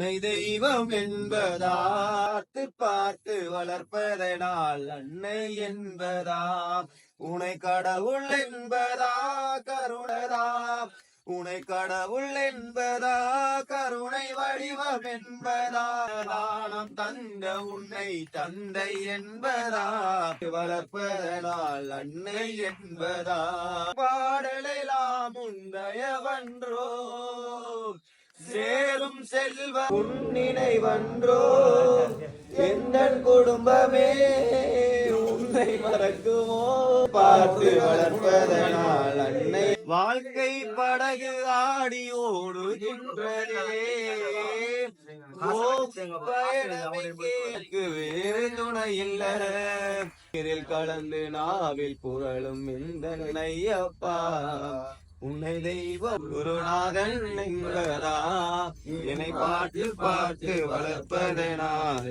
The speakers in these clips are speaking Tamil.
நம்மை தெய்வம் என்பதா பார்த்து வளர்ப்பதனால் அன்னை என்பதா உனை கடவுள் என்பதா கருணதா உனை கடவுள் என்பதா கருணை வடிவம் என்பதா. நாணம் தந்த உன்னை தந்தை என்பதா. வளர்ப்பதனால் அன்னை என்பதா. பாடலாம் உந்தயவன்றோ சேரும் செல்வ உன்னினைவன்றோ எந்த குடும்பமே உன்னை மறக்குமோ? பார்த்து வளர்ப்பதனால் அன்னை வாழ்க்கை படகு ஆடி ஓடுகின்றதே. வேறு துணை இல்ல. நீரில் கலந்து நாவில் புரளும் இந்த நையப்பா உன்னை தெய்வம் குருநாதன் என்கிறதா என்னை பாட்டு பாட்டு வளர்ப்பதனால்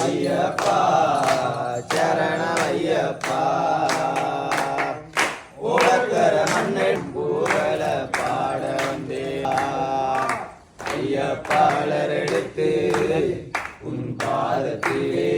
ஐயப்பா சரண ஐயப்பா. ஓடக்கர மண்ணன் பூவல பாட வந்தே ஐயப்பாளர் எடுத்து உன் பாதத்திலே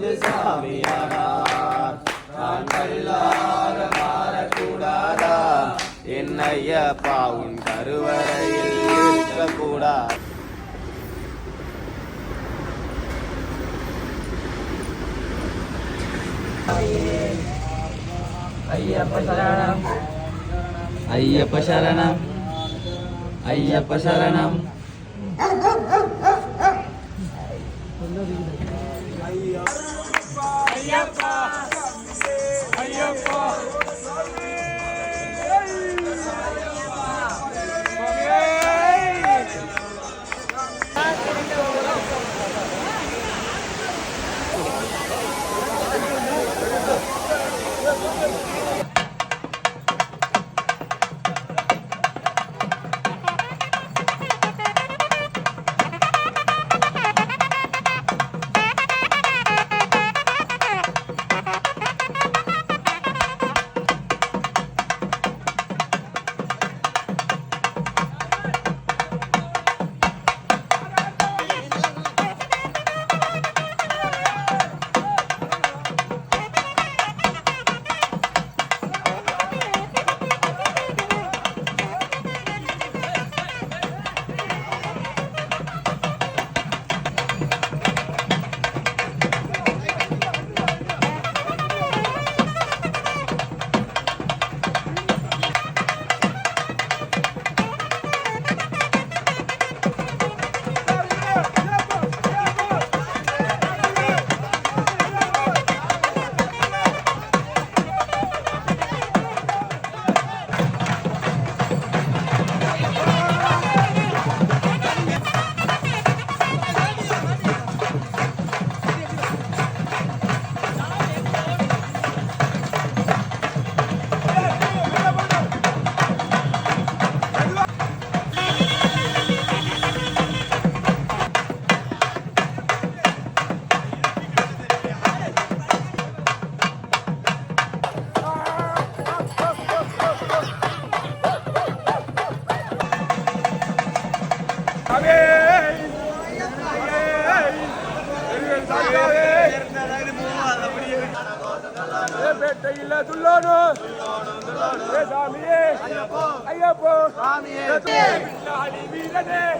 வந்து சாமியானார் நான் கல்லாக மாறக்கூடாதா? என்னையப்பா உன் கருவறையில் இருக்கக்கூடாது? ஐயப்ப சரணம். ஐயப்ப சரணம். ஐயப்ப சரணம்.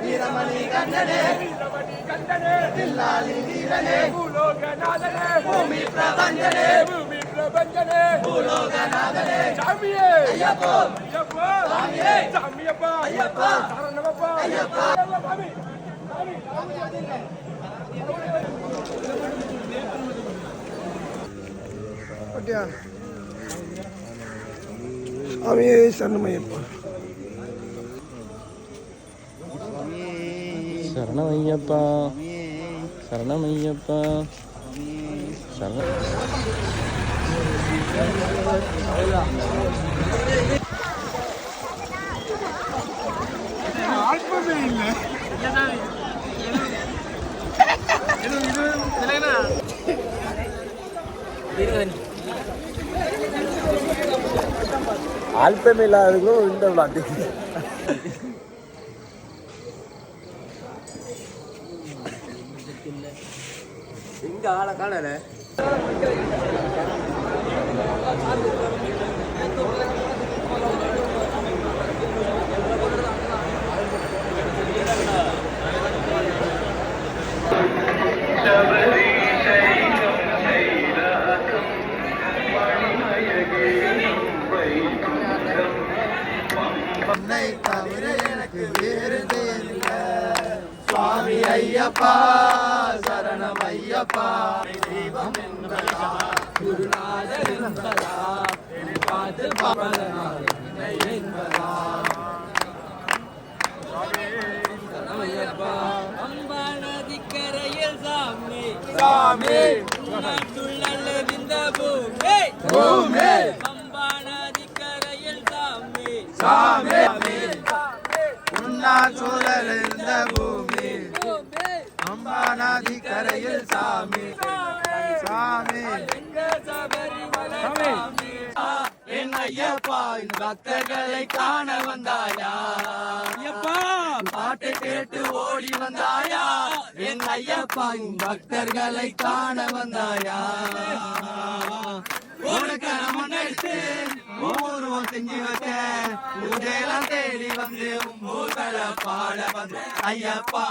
வீரமணி கண்ணனே வீரமணி கண்டனே பில்லாளி வீரனே பூலோகநாதனே பூமி பிரபஞ்சனே பூமி பிரபஞ்சனே பூலோகநாதனே சாமியே ஐயப்போ ஐயப்பா சாமியே. சாமியப்பா ஐயப்பா. சரணமப்பா ஐயப்பா. சாமி ஓகே சாமியே சரணமையப்பா. சரணமையப்பா சரணமையப்பா சரண ஆல்பமே இல்லாததுக்கும் இந்த விளாட்டு எங்க ஆளை காணல? உன்னை தவிர எனக்கு வேறு தெரியல சுவாமி ஐயப்பா சரணம் ஐயப்பா. தெய்வம் என்பதா குருநாதர் என்பதா பார்த்து என்னை என்பதா. அம்பானதிக்கரையில் சாமி. சாமி. நாட்டுள்ளவிந்த பூமி. பூமி. அம்பானதிக்கரையில் சாமி உண்ணா சூழல் இருந்த பூமி அம்பாநாதி கரையில் சாமி. சாமி. என் ஐயப்பா இந்த பக்தர்களை காண வந்தாயா? ஐயப்பா. பாட்டு கேட்டு ஓடி வந்தாயா? என் ஐயப்பா இந்த பக்தர்களை காண வந்தாயா? உனக்கு நம்ம எடுத்து செஞ்சு வச்ச பூஜையெல்லாம் தேடி வந்து ஊர்களை பாட வந்து ஐயப்பா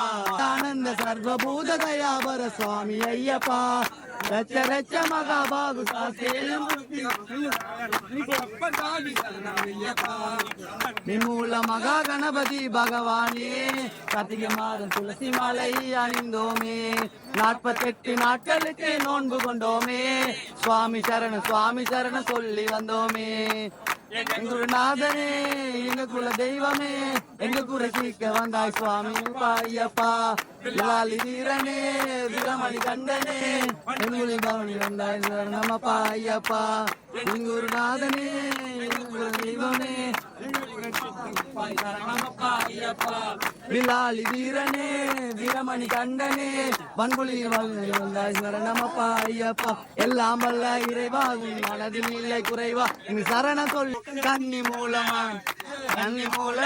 ஆனந்த சர்வபூத தயாபர சுவாமி ஐயப்பா. ரச்ச ரச்ச மகாபாகு சாஸ்திரம் மகா கணபதி பகவானே கார்த்திகை மாதம் துளசி மாலை அணிந்தோமே. நாற்பத்தெட்டு நாட்களுக்கு நோன்பு கொண்டோமே. சுவாமி சரண சுவாமி சரண சொல்லி வந்தோமே. எங்க குருநாதனே எங்க குல தெய்வமே எங்க குறை சீக்க வந்தாய் சுவாமி பாயப்பா லாலி வீரனே வீரமணி கண்டனே எங்குளி பவனி வந்தாய் நம்ம பாயப்பா எங்கூர் நாதனே எங்க குல தெய்வமே விலாலி வீரனே வீரமணி கண்டனே வன்புலி சரணமப்பா ஐயப்பா. எல்லாம் வல்ல இறைவா உன் மனதில் இல்லை குறைவா. நீ சரண சொல் கன்னி மூலமா கன்னி மூல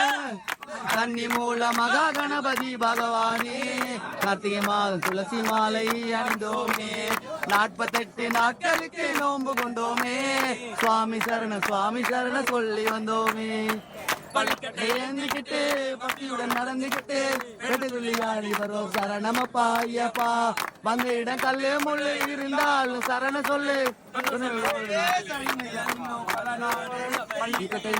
கன்னி மூல மகா கணபதி பகவானே. கார்த்திகை மாதம் துளசி மாலை அணிந்தோமே. நாற்பத்தெட்டு நாட்களுக்கு நோன்பு கொண்டோமே. சுவாமி சரண சுவாமி சரண சொல்லி வந்தோமே. ஏந்திக்கிட்டு பக்தியுடன் நடந்துக்கிட்டு வெட்டுக்குள்ளி ஆடி வரோம் சரணமப்பா ஐயப்பா. வந்த இடம் கல்லு முள்ளு இருந்தாலும் சரண சொல்லு. பள்ளிக்கட்டை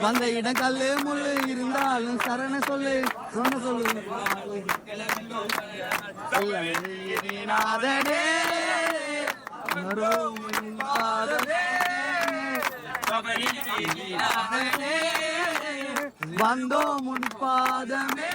வந்த இடம் கல்லு முள்ளு இருந்தாலும் சரண சொல்லு. சொன்ன சொல்லு. நாதனே. வந்தோம் முன் பாதமே.